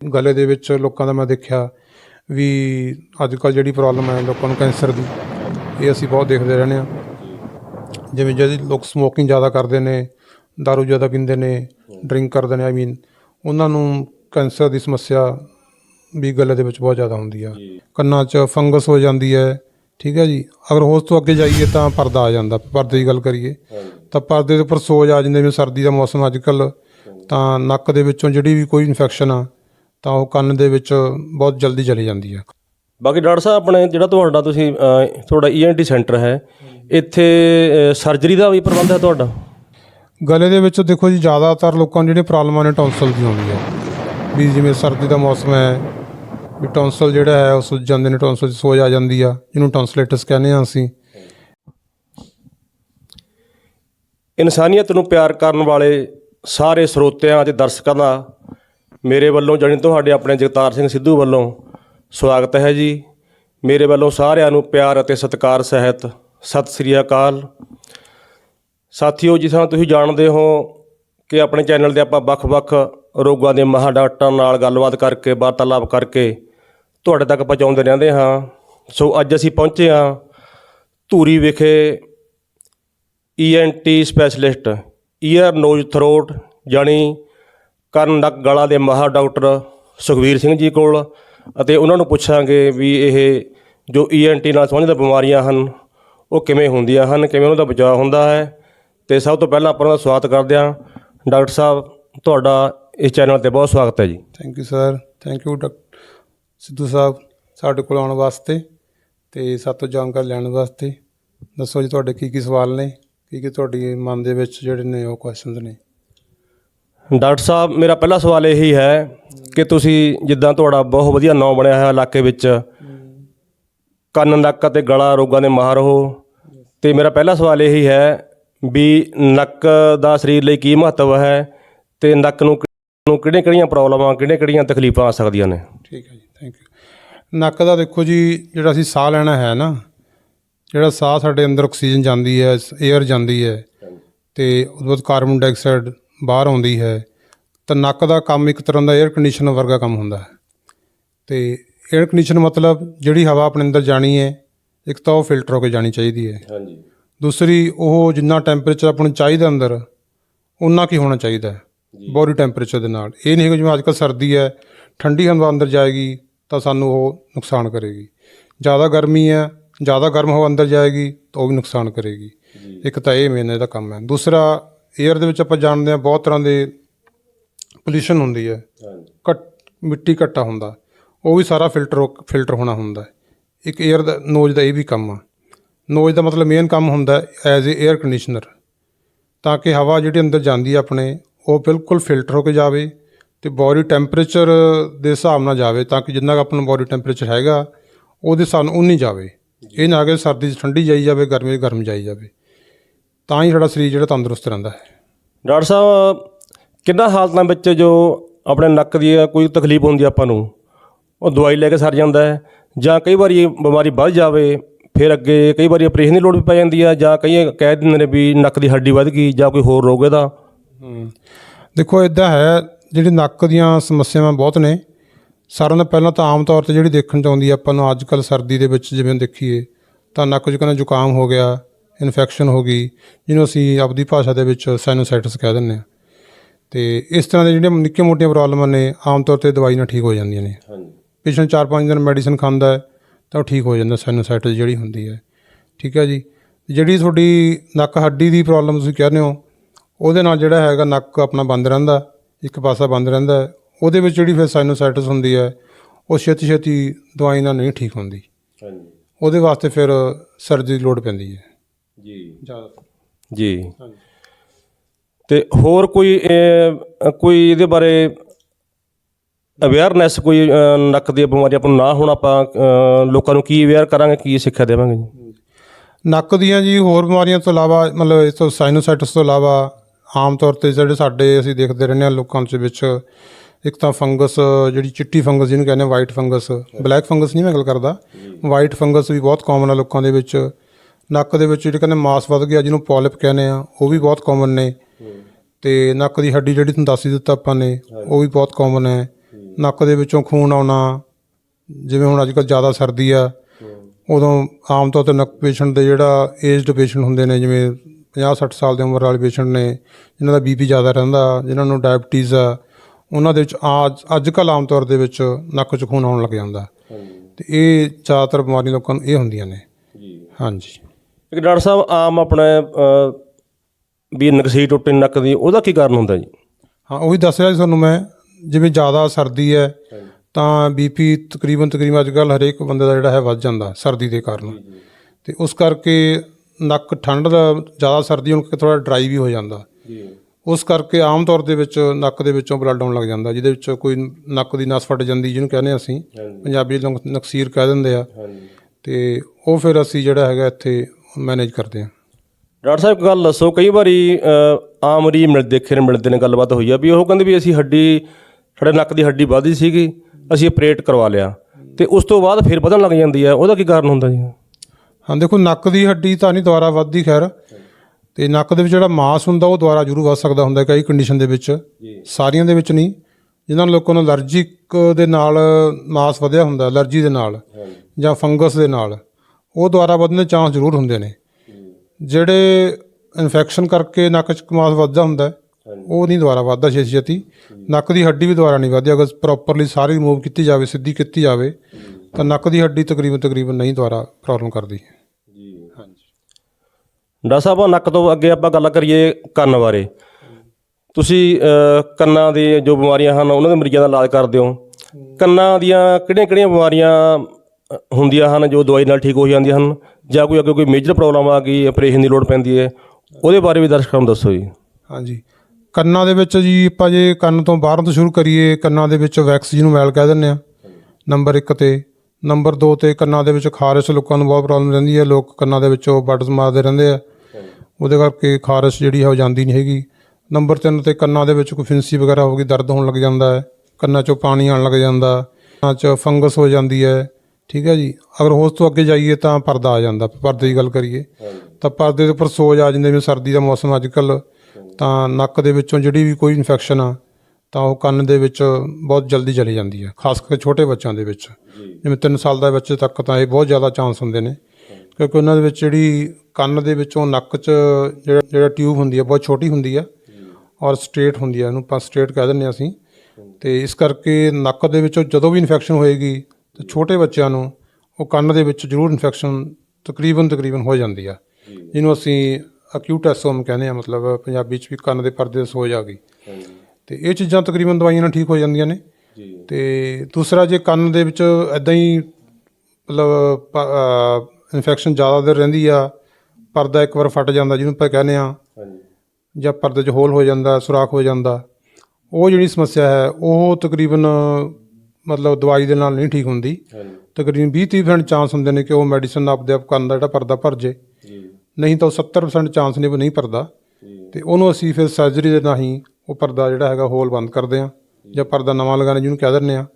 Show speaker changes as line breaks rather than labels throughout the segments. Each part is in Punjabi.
ਗਲੇ ਦੇ ਵਿੱਚ ਲੋਕਾਂ ਦਾ ਮੈਂ ਦੇਖਿਆ ਵੀ ਅੱਜ ਕੱਲ੍ਹ ਜਿਹੜੀ ਪ੍ਰੋਬਲਮ ਹੈ ਲੋਕਾਂ ਨੂੰ ਕੈਂਸਰ ਦੀ ਇਹ ਅਸੀਂ ਬਹੁਤ ਦੇਖਦੇ ਰਹਿੰਦੇ ਹਾਂ। ਜਿਵੇਂ ਜਦ ਲੋਕ ਸਮੋਕਿੰਗ ਜ਼ਿਆਦਾ ਕਰਦੇ ਨੇ दारू ਜ਼ਿਆਦਾ ਪੀਂਦੇ ਨੇ ਡਰਿੰਕ ਕਰਦੇ ਨੇ ਆਈ ਮੀਨ ਉਹਨਾਂ ਨੂੰ ਕੈਂਸਰ ਦੀ ਸਮੱਸਿਆ ਵੀ ਗਲੇ ਦੇ ਵਿੱਚ ਬਹੁਤ ਜ਼ਿਆਦਾ ਹੁੰਦੀ ਆ। ਕੰਨਾਂ 'ਚ ਫੰਗਸ ਹੋ ਜਾਂਦੀ ਹੈ ਠੀਕ ਹੈ ਜੀ? ਅਗਰ ਉਸ ਤੋਂ ਅੱਗੇ ਜਾਈਏ ਤਾਂ ਪਰਦਾ ਆ ਜਾਂਦਾ ਪਰਦੇ ਦੀ ਗੱਲ ਕਰੀਏ। ਤਾਂ ਪਰਦੇ ਦੇ ਉੱਪਰ ਸੋਜ ਆ ਜਾਂਦੇ ਜਿਵੇਂ ਸਰਦੀ ਦਾ ਮੌਸਮ ਅੱਜ ਕੱਲ ਤਾਂ ਨੱਕ ਦੇ ਵਿੱਚੋਂ ਜਿਹੜੀ ਵੀ ਕੋਈ ਇਨਫੈਕਸ਼ਨ ਆ ਤਾਂ ਉਹ ਕੰਨ ਦੇ ਵਿੱਚ ਬਹੁਤ ਜਲਦੀ ਚਲੀ ਜਾਂਦੀ ਹੈ
ਬਾਕੀ ਡਾਕਟਰ ਸਾਹਿਬ ਆਪਣੇ ਜਿਹੜਾ ਤੁਹਾਡਾ ਤੁਸੀਂ ਅਹ, ਤੁਹਾਡਾ ਈਐਨਟੀ ਸੈਂਟਰ ਹੈ ਇੱਥੇ ਸਰਜਰੀ ਦਾ ਵੀ ਪ੍ਰਬੰਧ ਹੈ ਤੁਹਾਡਾ?
ਗਲੇ ਦੇ ਵਿੱਚ ਦੇਖੋ ਜੀ ਜ਼ਿਆਦਾਤਰ ਲੋਕਾਂ ਨੂੰ ਜਿਹੜੀਆਂ ਪ੍ਰੋਬਲਮਾਂ ਨੇ ਟੌਂਸਲ ਦੀ ਆਉਂਦੀ ਹੈ ਵੀ ਜਿਵੇਂ ਸਰਦੀ ਦਾ ਮੌਸਮ ਹੈ ਵੀ ਟੌਂਸਲ ਜਿਹੜਾ ਹੈ ਉਹ ਸੁੱਜ ਜਾਂਦੇ ਨੇ ਟੌਂਸਲ 'ਚ ਸੋਜ ਆ ਜਾਂਦੀ ਆ ਜਿਹਨੂੰ ਟੌਂਸਲਾਈਟਿਸ ਕਹਿੰਦੇ ਆ ਅਸੀਂ।
ਇਨਸਾਨੀਅਤ ਨੂੰ ਪਿਆਰ ਕਰਨ ਵਾਲੇ ਸਾਰੇ ਸਰੋਤਿਆਂ ਅਤੇ ਦਰਸ਼ਕਾਂ ਦਾ ਮੇਰੇ ਵੱਲੋਂ ਜਾਣੀ ਤੁਹਾਡੇ ਆਪਣੇ ਜਗਤਾਰ ਸਿੰਘ ਸਿੱਧੂ ਵੱਲੋਂ ਸਵਾਗਤ ਹੈ ਜੀ। ਮੇਰੇ ਵੱਲੋਂ ਸਾਰਿਆਂ ਨੂੰ ਪਿਆਰ ਅਤੇ ਸਤਿਕਾਰ ਸਹਿਤ ਸਤਿ ਸ੍ਰੀ ਅਕਾਲ। ਸਾਥੀਓ, ਜਿਸ ਤਰ੍ਹਾਂ ਤੁਸੀਂ ਜਾਣਦੇ ਹੋ ਕਿ ਆਪਣੇ ਚੈਨਲ ਤੇ ਆਪਾਂ ਵੱਖ-ਵੱਖ ਰੋਗਾਂ ਦੇ ਮਹਾਂ ਡਾਕਟਰਾਂ ਨਾਲ ਗੱਲਬਾਤ ਕਰਕੇ, ਵਾਰਤਾਲਾਪ ਕਰਕੇ ਤੁਹਾਡੇ ਤੱਕ ਪਹੁੰਚਾਉਂਦੇ ਰਹਿੰਦੇ ਹਾਂ। ਸੋ, ਅੱਜ ਅਸੀਂ ਪਹੁੰਚੇ ਹਾਂ ਧੂਰੀ ਵਿਖੇ ENT specialist, ear nose throat, ਜਾਣੀ ਕਰਨ ਡੱਕ ਗਲਾ ਦੇ ਮਾਹਰ ਡਾਕਟਰ ਸੁਖਵੀਰ ਸਿੰਘ ਜੀ ਕੋਲ ਅਤੇ ਉਹਨਾਂ ਨੂੰ ਪੁੱਛਾਂਗੇ ਵੀ ਇਹ ਜੋ ਈਐਨਟੀ ਨਾਲ ਸੰਬੰਧਿਤ ਬਿਮਾਰੀਆਂ ਹਨ, ਉਹ ਕਿਵੇਂ ਹੁੰਦੀਆਂ ਹਨ, ਕਿਵੇਂ ਉਹਨਾਂ ਦਾ ਬਚਾਅ ਹੁੰਦਾ ਹੈ। ਤੇ ਸਭ ਤੋਂ ਪਹਿਲਾਂ ਆਪਾਂ ਉਹਨਾਂ ਦਾ ਸਵਾਗਤ ਕਰਦੇ ਹਾਂ। ਡਾਕਟਰ ਸਾਹਿਬ, ਤੁਹਾਡਾ ਇਸ ਚੈਨਲ ਤੇ ਬਹੁਤ ਸਵਾਗਤ ਹੈ ਜੀ।
Thank you sir thank you doctor Sidhu sahib, ਸਾਡੇ ਕੋਲ ਆਉਣ ਵਾਸਤੇ ਤੇ ਸਾਤੋਂ ਜਾਣਕਾਰੀ ਲੈਣ ਵਾਸਤੇ। ਦੱਸੋ ਜੀ, ਤੁਹਾਡੇ ਕੀ ਕੀ ਸਵਾਲ ਨੇ? ਕੀ ਕੀ ਤੁਹਾਡੀ ਮਨ ਦੇ ਵਿੱਚ ਜਿਹੜੇ ਨੇ ਉਹ ਕੁਐਸਚਨਸ ਨੇ?
ਡਾਕਟਰ ਸਾਹਿਬ ਮੇਰਾ ਪਹਿਲਾ ਸਵਾਲ ਇਹੀ ਹੈ ਕਿ ਤੁਸੀਂ ਜਿੱਦਾਂ ਤੁਹਾਡਾ ਬਹੁਤ ਵਧੀਆ ਨਾਮ ਬਣਿਆ ਹੋਇਆ ਇਲਾਕੇ ਵਿੱਚ ਕੰਨ ਨੱਕ ਅਤੇ ਗਲਾ ਰੋਗਾਂ ਦੇ ਮਾਹਰ ਹੋ ਤੇ ਮੇਰਾ ਪਹਿਲਾ ਸਵਾਲ ਇਹੀ ਹੈ ਵੀ ਨੱਕ ਦਾ ਸਰੀਰ ਲਈ ਕੀ ਮਹੱਤਵ ਹੈ ਤੇ ਨੱਕ ਨੂੰ ਨੂੰ ਕਿਹੜੀਆਂ ਕਿਹੜੀਆਂ ਪ੍ਰੋਬਲਮਾਂ ਕਿਹੜੀਆਂ ਕਿਹੜੀਆਂ ਤਕਲੀਫਾਂ ਆ ਸਕਦੀਆਂ ਨੇ?
ਠੀਕ ਹੈ ਜੀ ਥੈਂਕ ਯੂ ਨੱਕ ਦਾ ਦੇਖੋ ਜੀ ਜਿਹੜਾ ਅਸੀਂ ਸਾਹ ਲੈਣਾ ਹੈ ਨਾ ਜਿਹੜਾ ਸਾਹ ਸਾਡੇ ਅੰਦਰ ਆਕਸੀਜਨ ਜਾਂਦੀ ਹੈ 에ਅਰ ਜਾਂਦੀ ਹੈ ਤੇ ਤੋਂ ਬਾਅਦ ਕਾਰਬਨ ਡਾਈਆਕਸਾਈਡ ਬਾਹਰ ਆਉਂਦੀ ਹੈ ਤਾਂ ਨੱਕ ਦਾ ਕੰਮ ਇੱਕ ਤਰ੍ਹਾਂ ਦਾ 에ਅਰ ਕੰਡੀਸ਼ਨਰ ਵਰਗਾ ਕੰਮ ਹੁੰਦਾ ਹੈ। ਤੇ 에ਅਰ ਕੰਡੀਸ਼ਨ ਮਤਲਬ ਜਿਹੜੀ ਹਵਾ ਆਪਣੇ ਅੰਦਰ ਜਾਣੀ ਹੈ ਇੱਕ ਤਾਂ ਉਹ ਫਿਲਟਰ ਹੋ ਕੇ ਜਾਣੀ ਚਾਹੀਦੀ ਹੈ।
ਹਾਂਜੀ।
ਦੂਸਰੀ ਉਹ ਜਿੰਨਾ ਟੈਂਪਰੇਚਰ ਆਪਾਂ ਨੂੰ ਚਾਹੀਦਾ ਅੰਦਰ ਉਨਾ ਕੀ ਹੋਣਾ ਚਾਹੀਦਾ ਹੈ ਬੋਡੀ ਟੈਂਪਰੇਚਰ ਦੇ ਨਾਲ। ਇਹ ਨਹੀਂ ਕਿ ਜਿਵੇਂ ਅੱਜ ਕੱਲ੍ਹ ਸਰਦੀ ਹੈ ਠੰਡੀ ਹਵਾ ਅੰਦਰ ਜਾਏਗੀ ਤਾਂ ਸਾਨੂੰ ਉਹ ਨੁਕਸਾਨ ਕਰੇਗੀ। ਜ਼ਿਆਦਾ ਗਰਮੀ ਹੈ ਜ਼ਿਆਦਾ ਗਰਮ ਹਵਾ ਅੰਦਰ ਜਾਏਗੀ ਤਾਂ ਉਹ ਵੀ ਨੁਕਸਾਨ ਕਰੇਗੀ। ਇੱਕ ਤਾਂ ਇਹ ਮੇਨ ਇਹਦਾ ਕੰਮ ਹੈ। ਦੂਸਰਾ ਏਅਰ ਦੇ ਵਿੱਚ ਆਪਾਂ ਜਾਣਦੇ ਆ ਬਹੁਤ ਤਰ੍ਹਾਂ ਦੇ ਪੋਲੂਸ਼ਨ ਹੁੰਦੀ ਹੈ।
ਹਾਂਜੀ।
ਘੱਟ ਮਿੱਟੀ ਘੱਟਾ ਹੁੰਦਾ। ਉਹ ਵੀ ਸਾਰਾ ਫਿਲਟਰ ਫਿਲਟਰ ਹੋਣਾ ਹੁੰਦਾ ਇੱਕ ਏਅਰ ਦਾ ਨੋਜ਼ ਦਾ ਇਹ ਵੀ ਕੰਮ ਆ। ਨੋਜ਼ ਦਾ ਮਤਲਬ ਮੇਨ ਕੰਮ ਹੁੰਦਾ ਐਜ਼ ਅ ਏਅਰ ਕੰਡੀਸ਼ਨਰ ਤਾਂ ਕਿ ਹਵਾ ਜਿਹੜੀ ਅੰਦਰ ਜਾਂਦੀ ਹੈ ਆਪਣੇ ਉਹ ਬਿਲਕੁਲ ਫਿਲਟਰ ਹੋ ਕੇ ਜਾਵੇ ਤੇ ਬੋਡੀ ਟੈਂਪਰੇਚਰ ਦੇ ਹਿਸਾਬ ਨਾਲ ਜਾਵੇ ਤਾਂ ਕਿ ਜਿੰਨਾ ਕੁ ਆਪਣਾ ਬੋਡੀ ਟੈਂਪਰੇਚਰ ਹੈਗਾ ਉਹਦੇ ਸਾਨੂੰ ਉਨੀ ਜਾਵੇ। ਇਹ ਨਾ ਕਿ ਸਰਦੀ 'ਚ ਠੰਡੀ ਜਾਈ ਜਾਵੇ ਗਰਮੀ 'ਚ ਗਰਮ ਜਾਈ ਜਾਵੇ। ਤਾਂ ਹੀ ਸਾਡਾ ਸਰੀਰ ਜਿਹੜਾ ਤੰਦਰੁਸਤ ਰਹਿੰਦਾ ਹੈ।
ਡਾਕਟਰ ਸਾਹਿਬ ਕਿੰਨਾ ਹਾਲਤਾਂ ਵਿੱਚ ਜੋ ਆਪਣੇ ਨੱਕ ਦੀ ਕੋਈ ਤਕਲੀਫ ਹੁੰਦੀ ਆ ਆਪਾਂ ਨੂੰ? ਉਹ ਦਵਾਈ ਲੈ ਕੇ ਸਰ ਜਾਂਦਾ ਹੈ ਜਾਂ ਕਈ ਵਾਰੀ ਬਿਮਾਰੀ ਵੱਧ ਜਾਵੇ ਫਿਰ ਅੱਗੇ ਕਈ ਵਾਰੀ ਆਪਰੇਸ਼ਨ ਦੀ ਲੋੜ ਵੀ ਪੈ ਜਾਂਦੀ ਆ ਜਾਂ ਕਈ ਕਹਿ ਦਿੰਦੇ ਨੇ ਵੀ ਨੱਕ ਦੀ ਹੱਡੀ ਵੱਧ ਗਈ ਜਾਂ ਕੋਈ ਹੋਰ ਰੋਗ ਇਹਦਾ?
ਦੇਖੋ ਇਦਾਂ ਹੈ ਜਿਹੜੀ ਨੱਕ ਦੀਆਂ ਸਮੱਸਿਆਵਾਂ ਬਹੁਤ ਨੇ। ਸਾਰਿਆਂ ਤੋਂ ਪਹਿਲਾਂ ਤਾਂ ਆਮ ਤੌਰ ਤੇ ਜਿਹੜੀ ਦੇਖਣ ਚ ਆਉਂਦੀ ਹੈ ਆਪਾਂ ਨੂੰ ਅੱਜ ਕੱਲ ਸਰਦੀ ਦੇ ਵਿੱਚ ਜਿਵੇਂ ਦੇਖੀਏ ਤਾਂ ਨੱਕ 'ਚ ਕਹਿੰਦਾ ਜ਼ੁਕਾਮ ਹੋ ਗਿਆ। ਇਨਫੈਕਸ਼ਨ ਹੋ ਗਈ ਜਿਹਨੂੰ ਅਸੀਂ ਆਪਦੀ ਭਾਸ਼ਾ ਦੇ ਵਿੱਚ ਸਾਈਨੋਸਾਈਟਸ ਕਹਿ ਦਿੰਦੇ ਹਾਂ। ਤੇ ਇਸ ਤਰ੍ਹਾਂ ਦੇ ਜਿਹੜੀਆਂ ਨਿੱਕੀਆਂ ਮੋਟੀਆਂ ਪ੍ਰੋਬਲਮਾਂ ਨੇ ਆਮ ਤੌਰ ਤੇ ਦਵਾਈ ਨਾਲ ਠੀਕ ਹੋ ਜਾਂਦੀਆਂ ਨੇ।
ਹਾਂਜੀ।
ਪੇਸ਼ੈਂਟ 4-5 ਦਿਨ ਮੈਡੀਸਿਨ ਖਾਂਦਾ ਹੈ ਤਾਂ ਉਹ ਠੀਕ ਹੋ ਜਾਂਦਾ ਸਾਈਨੋਸਾਈਟਸ ਜਿਹੜੀ ਹੁੰਦੀ ਹੈ। ਠੀਕ ਹੈ ਜੀ? ਜਿਹੜੀ ਤੁਹਾਡੀ ਨੱਕ ਹੱਡੀ ਦੀ ਪ੍ਰੋਬਲਮ ਤੁਸੀਂ ਕਹਿ ਰਹੇ ਹੋ ਉਹਦੇ ਨਾਲ ਜਿਹੜਾ ਹੈਗਾ ਨੱਕ ਆਪਣਾ ਬੰਦ ਰਹਿੰਦਾ ਇੱਕ ਪਾਸਾ ਬੰਦ ਰਹਿੰਦਾ। ਉਹਦੇ ਵਿੱਚ ਜਿਹੜੀ ਫਿਰ ਸਾਈਨੋਸਾਈਟਸ ਹੁੰਦੀ ਹੈ ਉਹ ਛੇਤੀ ਛੇਤੀ ਦਵਾਈ ਨਾਲ ਨਹੀਂ ਠੀਕ ਹੁੰਦੀ।
ਹਾਂਜੀ।
ਉਹਦੇ ਵਾਸਤੇ ਫਿਰ ਸਰਜਰੀ ਦੀ ਲੋੜ ਪੈਂਦੀ ਹੈ।
ਜੀ।
ਜ਼ਿਆਦਾ
ਜੀ। ਤੇ ਹੋਰ ਕੋਈ ਕੋਈ ਇਹਦੇ ਬਾਰੇ ਅਵੇਅਰਨੈਸ ਕੋਈ ਨੱਕ ਦੀਆਂ ਬਿਮਾਰੀਆਂ ਆਪਾਂ ਨੂੰ ਨਾ ਹੋਣ ਆਪਾਂ ਲੋਕਾਂ ਨੂੰ ਕੀ ਅਵੇਅਰ ਕਰਾਂਗੇ ਕੀ ਸਿੱਖਿਆ ਦੇਵਾਂਗੇ ਜੀ?
ਨੱਕ ਦੀਆਂ ਜੀ ਹੋਰ ਬਿਮਾਰੀਆਂ ਤੋਂ ਇਲਾਵਾ ਮਤਲਬ ਇਸ ਤੋਂ ਸਾਈਨੋਸਾਈਟਸ ਤੋਂ ਇਲਾਵਾ ਆਮ ਤੌਰ ਤੇ ਜਿਹੜੇ ਸਾਡੇ ਅਸੀਂ ਦੇਖਦੇ ਰਹਿੰਦੇ ਹਾਂ ਲੋਕਾਂ ਦੇ ਵਿੱਚ ਇੱਕ ਤਾਂ ਫੰਗਸ ਜਿਹੜੀ ਚਿੱਟੀ ਫੰਗਸ ਜਿਹਨੂੰ ਕਹਿੰਦੇ ਵਾਈਟ ਫੰਗਸ ਬਲੈਕ ਫੰਗਸ ਨਹੀਂ ਮੈਂ ਗੱਲ ਕਰਦਾ ਵਾਈਟ ਫੰਗਸ ਵੀ ਬਹੁਤ ਕਾਮਨ ਆ ਲੋਕਾਂ ਦੇ ਵਿੱਚ। ਨੱਕ ਦੇ ਵਿੱਚ ਜਿਹੜੇ ਕਹਿੰਦੇ ਮਾਸ ਵੱਧ ਗਿਆ ਜਿਹਨੂੰ ਪੋਲਿਪ ਕਹਿੰਦੇ ਆ ਉਹ ਵੀ ਬਹੁਤ ਕਾਮਨ ਨੇ। ਤੇ ਨੱਕ ਦੀ ਹੱਡੀ ਜਿਹੜੀ ਤੁਹਾਨੂੰ ਦੱਸ ਹੀ ਦਿੱਤਾ ਆਪਾਂ ਨੇ ਉਹ ਵੀ ਬਹੁਤ ਕਾਮਨ ਹੈ। ਨੱਕ ਦੇ ਵਿੱਚੋਂ ਖੂਨ ਆਉਣਾ ਜਿਵੇਂ ਹੁਣ ਅੱਜ ਕੱਲ੍ਹ ਜ਼ਿਆਦਾ ਸਰਦੀ ਆ ਉਦੋਂ ਆਮ ਤੌਰ ਤੇ ਨੱਕ ਪੇਸ਼ੈਂਟ ਦੇ ਜਿਹੜਾ ਏਜਡ ਪੇਸ਼ੈਂਟ ਹੁੰਦੇ ਨੇ ਜਿਵੇਂ 50 60 ਸਾਲ ਦੀ ਉਮਰ ਵਾਲੇ ਪੇਸ਼ੈਂਟ ਨੇ ਜਿਨ੍ਹਾਂ ਦਾ ਬੀਪੀ ਜ਼ਿਆਦਾ ਰਹਿੰਦਾ ਜਿਨ੍ਹਾਂ ਨੂੰ ਡਾਇਬਟੀਜ਼ ਆ ਉਹਨਾਂ ਦੇ ਵਿੱਚ ਅੱਜ ਅੱਜ ਕੱਲ੍ਹ ਆਮ ਤੌਰ ਦੇ ਵਿੱਚ ਨੱਕ 'ਚ ਖੂਨ ਆਉਣ ਲੱਗ ਜਾਂਦਾ। ਤੇ ਇਹ ਜ਼ਿਆਦਾਤਰ ਬਿਮਾਰੀਆਂ ਲੋਕਾਂ ਨੂੰ ਇਹ ਹੁੰਦੀਆਂ ਨੇ।
ਜੀ।
ਹਾਂਜੀ।
ਇੱਕ ਡਾਕਟਰ ਸਾਹਿਬ ਆਮ ਆਪਣੇ ਵੀ ਨਕਸੀ ਟੁੱਟੇ ਨੱਕ ਦੀ ਉਹਦਾ ਕੀ ਕਾਰਨ ਹੁੰਦਾ ਜੀ?
ਹਾਂ ਉਹੀ ਦੱਸ ਰਿਹਾ ਸੀ ਤੁਹਾਨੂੰ ਮੈਂ ਜਿਵੇਂ ਜ਼ਿਆਦਾ ਸਰਦੀ ਹੈ ਤਾਂ ਬੀਪੀ ਤਕਰੀਬਨ ਤਕਰੀਬਨ ਅੱਜ ਕੱਲ੍ਹ ਹਰੇਕ ਬੰਦੇ ਦਾ ਜਿਹੜਾ ਹੈ ਵੱਧ ਜਾਂਦਾ ਸਰਦੀ ਦੇ ਕਾਰਨ। ਤੇ ਉਸ ਕਰਕੇ ਨੱਕ ਠੰਡ ਦਾ ਜ਼ਿਆਦਾ ਸਰਦੀ ਹੋਣ ਕਰਕੇ ਥੋੜਾ ਡਰਾਈ ਵੀ ਹੋ ਜਾਂਦਾ।
ਜੀ।
ਉਸ ਕਰਕੇ ਆਮ ਤੌਰ ਦੇ ਵਿੱਚ ਨੱਕ ਦੇ ਵਿੱਚੋਂ ਬਲੱਡ ਆਉਣ ਲੱਗ ਜਾਂਦਾ ਜਿਹਦੇ ਵਿੱਚ ਕੋਈ ਨੱਕ ਦੀ ਨਸ ਫਟ ਜਾਂਦੀ ਜਿਹਨੂੰ ਕਹਿੰਦੇ ਅਸੀਂ ਪੰਜਾਬੀ ਲੋਕ ਨਕਸੀਰ ਕਹਿ ਦਿੰਦੇ ਆ।
ਹਾਂਜੀ।
ਤੇ ਉਹ ਫਿਰ ਅਸੀਂ ਜਿਹੜਾ ਹੈਗਾ ਇੱਥੇ ਮੈਨੇਜ ਕਰਦੇ ਹਾਂ
ਡਾਕਟਰ ਸਾਹਿਬ ਗੱਲ ਦੱਸੋ ਕਈ ਵਾਰੀ ਅਹ, ਆਮ ਮਰੀਜ਼ ਮਿਲ ਦੇਖੇ ਨੇ ਮਿਲਦੇ ਨੇ ਗੱਲਬਾਤ ਹੋਈ ਆ ਵੀ ਉਹ ਕਹਿੰਦੇ ਵੀ ਅਸੀਂ ਹੱਡੀ ਸਾਡੇ ਨੱਕ ਦੀ ਹੱਡੀ ਵੱਧਦੀ ਸੀਗੀ ਅਸੀਂ ਆਪਰੇਟ ਕਰਵਾ ਲਿਆ। ਤੇ ਉਸ ਤੋਂ ਬਾਅਦ ਫਿਰ ਵਧਣ ਲੱਗ ਜਾਂਦੀ ਹੈ ਉਹਦਾ ਕੀ ਕਾਰਨ ਹੁੰਦਾ ਜੀ?
ਹਾਂ ਦੇਖੋ ਨੱਕ ਦੀ ਹੱਡੀ ਤਾਂ ਨਹੀਂ ਦੁਬਾਰਾ ਵੱਧਦੀ ਖੈਰ। ਤੇ ਨੱਕ ਦੇ ਵਿੱਚ ਜਿਹੜਾ ਮਾਸ ਹੁੰਦਾ ਉਹ ਦੁਬਾਰਾ ਜ਼ਰੂਰ ਵੱਧ ਸਕਦਾ ਹੁੰਦਾ ਕਈ ਕੰਡੀਸ਼ਨ ਦੇ ਵਿੱਚ। ਸਾਰੀਆਂ ਦੇ ਵਿੱਚ ਨਹੀਂ। ਜਿਨ੍ਹਾਂ ਲੋਕਾਂ ਨੂੰ ਅਲਰਜੀਕ ਦੇ ਨਾਲ ਮਾਸ ਵਧਿਆ ਹੁੰਦਾ ਅਲਰਜੀ ਦੇ ਨਾਲ ਜਾਂ ਫੰਗਸ ਦੇ ਨਾਲ। ਉਹ ਦੁਬਾਰਾ ਵਧਣ ਦੇ ਚਾਂਸ ਜ਼ਰੂਰ ਹੁੰਦੇ ਨੇ। ਜਿਹੜੇ ਇਨਫੈਕਸ਼ਨ ਕਰਕੇ ਨੱਕ 'ਚ ਮਾਸ ਵੱਧਦਾ ਹੁੰਦਾ ਹੈ, ਉਹ ਨਹੀਂ ਦੁਬਾਰਾ ਵੱਧਦਾ ਛੇਤੀ ਛੇਤੀ ਨੱਕ ਦੀ ਹੱਡੀ ਵੀ ਦੁਬਾਰਾ ਨਹੀਂ ਵੱਧਦੀ। ਅਗਰ ਪ੍ਰੋਪਰਲੀ ਸਾਰੀ ਰਿਮੂਵ ਕੀਤੀ ਜਾਵੇ ਸਿੱਧੀ ਕੀਤੀ ਜਾਵੇ ਤਾਂ ਨੱਕ ਦੀ ਹੱਡੀ ਤਕਰੀਬਨ ਤਕਰੀਬਨ ਨਹੀਂ ਦੁਬਾਰਾ ਪ੍ਰੋਬਲਮ ਕਰਦੀ।
ਜੀ।
ਹਾਂਜੀ।
ਡਾਕਟਰ ਸਾਹਿਬ ਆਹ ਨੱਕ ਤੋਂ ਅੱਗੇ ਆਪਾਂ ਗੱਲ ਕਰੀਏ ਕੰਨ ਬਾਰੇ। ਤੁਸੀਂ ਅਹ, ਕੰਨਾਂ ਦੀ ਜੋ ਬਿਮਾਰੀਆਂ ਹਨ ਉਹਨਾਂ ਦੇ ਮਰੀਜ਼ਾਂ ਦਾ ਇਲਾਜ ਕਰਦੇ ਹੋ। ਕੰਨਾਂ ਦੀਆਂ ਕਿਹੜੀਆਂ-ਕਿਹੜੀਆਂ ਬਿਮਾਰੀਆਂ ਹੁੰਦੀਆਂ ਹਨ, ਜੋ ਦਵਾਈ ਨਾਲ ਠੀਕ ਹੋ ਜਾਂਦੀਆਂ ਹਨ, ਜਾਂ ਕੋਈ ਅੱਗੇ ਕੋਈ ਮੇਜਰ ਪ੍ਰੋਬਲਮ ਆ ਗਈ ਆਪਰੇਸ਼ਨ ਦੀ ਲੋੜ ਪੈਂਦੀ ਹੈ, ਉਹਦੇ ਬਾਰੇ ਵੀ ਦਰਸ਼ਕਾਂ ਨੂੰ ਦੱਸੋ ਜੀ।
ਹਾਂਜੀ। ਕੰਨਾਂ ਦੇ ਵਿੱਚ ਜੀ ਆਪਾਂ ਜੇ ਕੰਨ ਤੋਂ ਬਾਹਰੋਂ ਤੋਂ ਸ਼ੁਰੂ ਕਰੀਏ, ਕੰਨਾਂ ਦੇ ਵਿੱਚ ਵੈਕਸ ਜਿਹਨੂੰ ਮੈਲ ਕਹਿ ਦਿੰਦੇ ਆ, ਨੰਬਰ 1 ਤੇ। ਨੰਬਰ 2 ਤੇ ਕੰਨਾਂ ਦੇ ਵਿੱਚ ਖਾਰਸ਼ ਲੋਕਾਂ ਨੂੰ ਬਹੁਤ ਪ੍ਰੋਬਲਮ ਰਹਿੰਦੀ ਹੈ, ਲੋਕ ਕੰਨਾਂ ਦੇ ਵਿੱਚੋਂ ਬਡਸ ਮਾਰਦੇ ਰਹਿੰਦੇ ਆ। ਉਹਦੇ ਕਰਕੇ ਖਾਰਸ਼ ਜਿਹੜੀ ਹੈ ਉਹ ਜਾਂਦੀ ਨਹੀਂ ਹੈਗੀ। ਨੰਬਰ 3 ਤੇ ਕੰਨਾਂ ਦੇ ਵਿੱਚ ਕੋਈ ਫਿੰਸੀ ਵਗੈਰਾ ਹੋ ਗਈ, ਦਰਦ ਹੋਣ ਲੱਗ ਜਾਂਦਾ ਹੈ, ਕੰਨਾਂ 'ਚੋਂ ਪਾਣੀ ਆਉਣ ਲੱਗ ਜਾਂਦਾ, ਕੰਨਾਂ 'ਚ ਫੰਗਸ ਹੋ ਜਾਂਦੀ ਹੈ। ਠੀਕ ਹੈ ਜੀ? ਅਗਰ ਉਸ ਤੋਂ ਅੱਗੇ ਜਾਈਏ ਤਾਂ ਪਰਦਾ ਆ ਜਾਂਦਾ ਪਰਦੇ ਦੀ ਗੱਲ ਕਰੀਏ। ਤਾਂ ਪਰਦੇ ਦੇ ਉੱਪਰ ਸੋਜ ਆ ਜਾਂਦੇ ਜਿਵੇਂ ਸਰਦੀ ਦਾ ਮੌਸਮ ਅੱਜ ਕੱਲ ਤਾਂ ਨੱਕ ਦੇ ਵਿੱਚੋਂ ਜਿਹੜੀ ਵੀ ਕੋਈ ਇਨਫੈਕਸ਼ਨ ਆ ਤਾਂ ਉਹ ਕੰਨ ਦੇ ਵਿੱਚ ਬਹੁਤ ਜਲਦੀ ਚਲੀ ਜਾਂਦੀ ਹੈ ਖਾਸ ਕਰਕੇ ਛੋਟੇ ਬੱਚਿਆਂ ਦੇ ਵਿੱਚ। ਜਿਵੇਂ 3 ਸਾਲ ਦਾ ਬੱਚੇ ਤੱਕ ਤਾਂ ਇਹ ਬਹੁਤ ਜ਼ਿਆਦਾ ਚਾਂਸ ਹੁੰਦੇ ਨੇ। ਕਿਉਂਕਿ ਉਹਨਾਂ ਦੇ ਵਿੱਚ ਜਿਹੜੀ ਕੰਨ ਦੇ ਵਿੱਚੋਂ ਨੱਕ 'ਚ ਜਿਹੜਾ ਜਿਹੜਾ ਟਿਊਬ ਹੁੰਦੀ ਹੈ ਬਹੁਤ ਛੋਟੀ ਹੁੰਦੀ ਆ ਔਰ ਸਟ੍ਰੇਟ ਹੁੰਦੀ ਹੈ ਇਹਨੂੰ ਆਪਾਂ ਸਟ੍ਰੇਟ ਕਹਿ ਦਿੰਦੇ ਹਾਂ ਅਸੀਂ। ਤੇ ਇਸ ਕਰਕੇ ਨੱਕ ਦੇ ਵਿੱਚੋਂ ਜਦੋਂ ਵੀ ਇਨਫੈਕਸ਼ਨ ਹੋਏਗੀ ਤੇ ਛੋਟੇ ਬੱਚਿਆਂ ਨੂੰ ਉਹ ਕੰਨ ਦੇ ਵਿੱਚ ਜ਼ਰੂਰ ਇਨਫੈਕਸ਼ਨ ਤਕਰੀਬਨ ਤਕਰੀਬਨ ਹੋ ਜਾਂਦੀ ਆ। ਜਿਹਨੂੰ ਅਸੀਂ ਅਕਿਊਟ ਐਸੋਮ ਕਹਿੰਦੇ ਆ ਮਤਲਬ ਪੰਜਾਬੀ 'ਚ ਵੀ ਕੰਨ ਦੇ ਪਰਦੇ 'ਤੇ ਸੋਜ ਆ ਗਈ। ਤੇ ਇਹ ਚੀਜ਼ਾਂ ਤਕਰੀਬਨ ਦਵਾਈਆਂ ਨਾਲ ਠੀਕ ਹੋ ਜਾਂਦੀਆਂ ਨੇ।
ਜੀ।
ਤੇ ਦੂਸਰਾ ਜੇ ਕੰਨ ਦੇ ਵਿੱਚ ਐਦਾਂ ਹੀ ਮਤਲਬ ਇਨਫੈਕਸ਼ਨ ਜ਼ਿਆਦਾ ਦੇਰ ਰਹਿੰਦੀ ਆ ਪਰਦਾ ਇੱਕ ਵਾਰ ਫਟ ਜਾਂਦਾ ਜਿਹਨੂੰ ਆਪਾਂ ਕਹਿੰਦੇ ਆ
ਹਾਂਜੀ।
ਜਾਂ ਪਰਦੇ 'ਚ ਹੋਲ ਹੋ ਜਾਂਦਾ ਸੁਰਾਖ ਹੋ ਜਾਂਦਾ ਉਹ ਜਿਹੜੀ ਸਮੱਸਿਆ ਹੈ ਉਹ ਤਕਰੀਬਨ ਮਤਲਬ ਦਵਾਈ ਦੇ ਨਾਲ ਨਹੀਂ ਠੀਕ ਹੁੰਦੀ।
ਹਾਂਜੀ।
ਤਕਰੀਬਨ 20-30% ਚਾਂਸ ਹੁੰਦੇ ਨੇ ਕਿ ਉਹ ਮੈਡੀਸਨ ਆਪਦੇ ਆਪ ਕੰਨ ਦਾ ਜਿਹੜਾ ਪਰਦਾ ਭਰ ਜੇ।
ਜੀ।
ਨਹੀਂ ਤਾਂ ਉਹ 70% ਚਾਂਸ ਨੇ ਉਹ ਨਹੀਂ ਭਰਦਾ।
ਜੀ।
ਤੇ ਉਹਨੂੰ ਅਸੀਂ ਫਿਰ ਸਰਜਰੀ ਦੇ ਰਾਹੀਂ ਉਹ ਪਰਦਾ ਜਿਹੜਾ ਹੈਗਾ ਹੋਲ ਬੰਦ ਕਰਦੇ ਆ ਜਾਂ। ਪਰਦਾ ਨਵਾਂ ਲਗਾਉਣਾ ਜਿਹਨੂੰ ਕਹਿ ਦਿੰਦੇ ਆ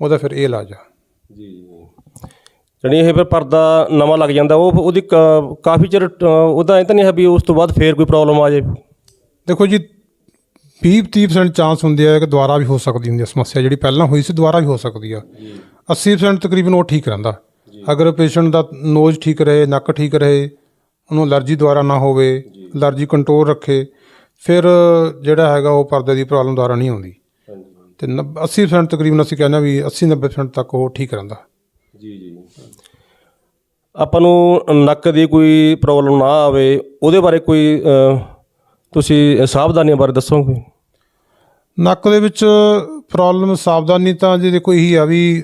ਉਹਦਾ ਫਿਰ ਇਹ ਇਲਾਜ ਆ।
ਜੀ ਜਣੀ ਇਹ ਫਿਰ ਪਰਦਾ ਨਵਾਂ ਲੱਗ ਜਾਂਦਾ ਉਹ ਉਹਦੀ ਕਾਫੀ ਚਿਰ ਉਹਦਾ ਇਹ ਤਾਂ ਨਹੀਂ ਹੈ ਵੀ ਉਸ ਤੋਂ ਬਾਅਦ ਫੇਰ ਕੋਈ ਪ੍ਰੋਬਲਮ ਆ ਜਾਏ
ਦੇਖੋ ਜੀ 20-30% ਚਾਂਸ ਹੁੰਦੇ ਆ ਕਿ ਦੁਬਾਰਾ ਵੀ ਹੋ ਸਕਦੀ ਹੁੰਦੀ ਹੈ ਸਮੱਸਿਆ ਜਿਹੜੀ ਪਹਿਲਾਂ ਹੋਈ ਸੀ ਦੁਬਾਰਾ ਵੀ ਹੋ ਸਕਦੀ ਆ। 80% ਤਕਰੀਬਨ ਉਹ ਠੀਕ ਰਹਿੰਦਾ। ਅਗਰ ਪੇਸ਼ੈਂਟ ਦਾ ਨੋਜ਼ ਠੀਕ ਰਹੇ ਨੱਕ ਠੀਕ ਰਹੇ ਉਹਨੂੰ ਅਲਰਜੀ ਦੁਬਾਰਾ ਨਾ ਹੋਵੇ ਅਲਰਜੀ ਕੰਟਰੋਲ ਰੱਖੇ ਫਿਰ ਜਿਹੜਾ ਹੈਗਾ ਉਹ ਪਰਦੇ ਦੀ ਪ੍ਰੋਬਲਮ ਦੁਬਾਰਾ ਨਹੀਂ ਆਉਂਦੀ। ਤੇ ਨੱਬ- 80% ਤਕਰੀਬਨ ਅਸੀਂ ਕਹਿੰਦੇ ਹਾਂ ਵੀ 80-90% ਤੱਕ ਉਹ ਠੀਕ ਰਹਿੰਦਾ।
ਜੀ ਜੀ। ਆਪਾਂ ਨੂੰ ਨੱਕ ਦੀ ਕੋਈ ਪ੍ਰੋਬਲਮ ਨਾ ਆਵੇ ਉਹਦੇ ਬਾਰੇ ਕੋਈ ਤੁਸੀਂ ਸਾਵਧਾਨੀਆਂ ਬਾਰੇ ਦੱਸੋਗੇ?
ਨੱਕ ਦੇ ਵਿੱਚ ਪ੍ਰੋਬਲਮ ਸਾਵਧਾਨੀ ਤਾਂ ਜੀ ਦੇਖੋ ਇਹੀ ਆ ਵੀ